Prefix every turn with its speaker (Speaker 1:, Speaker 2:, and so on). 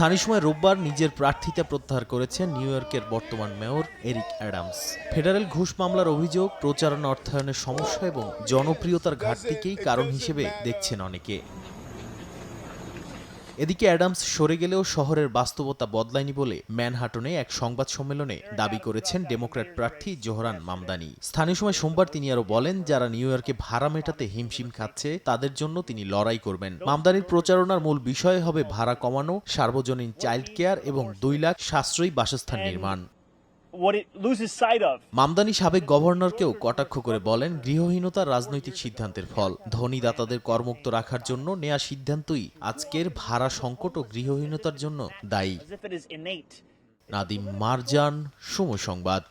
Speaker 1: স্থানীয় সময় রোববার নিজের প্রার্থিতা প্রত্যাহার করেছেন নিউ ইয়র্কের বর্তমান মেয়র এরিক অ্যাডামস। ফেডারেল ঘুষ মামলার অভিযোগ, প্রচারণা অর্থায়নের সমস্যা এবং জনপ্রিয়তার ঘাটতিকেই কারণ হিসেবে দেখছেন অনেকে। এদিকে অ্যাডামস সরে গেলেও শহরের বাস্তবতা বদলায়নি বলে ম্যানহাটনে এক সংবাদ সম্মেলনে দাবি করেছেন ডেমোক্র্যাট প্রার্থী জোহরান মামদানি। স্থানীয় সময় সোমবার তিনি আরও বলেন, যারা নিউ ইয়র্কে ভাড়া মেটাতে হিমশিম খাচ্ছে, তাদের জন্য তিনি লড়াই করবেন। মামদানির প্রচারণার মূল বিষয় হবে ভাড়া কমানো, সার্বজনীন চাইল্ড কেয়ার এবং দুই লাখ সাশ্রয়ী বাসস্থান নির্মাণ। মামদানি সাবেক গভর্নরকেও কটাক্ষ করে বলেন গৃহহীনতা রাজনৈতিক সিদ্ধান্তের ফল। ধনী দাতাদের কর্মুক্ত রাখার জন্য নেয়া সিদ্ধান্তই আজকের ভাড়া সংকট ও গৃহহীনতার জন্য দায়ী. নাদিম মারজান সময় সংবাদ।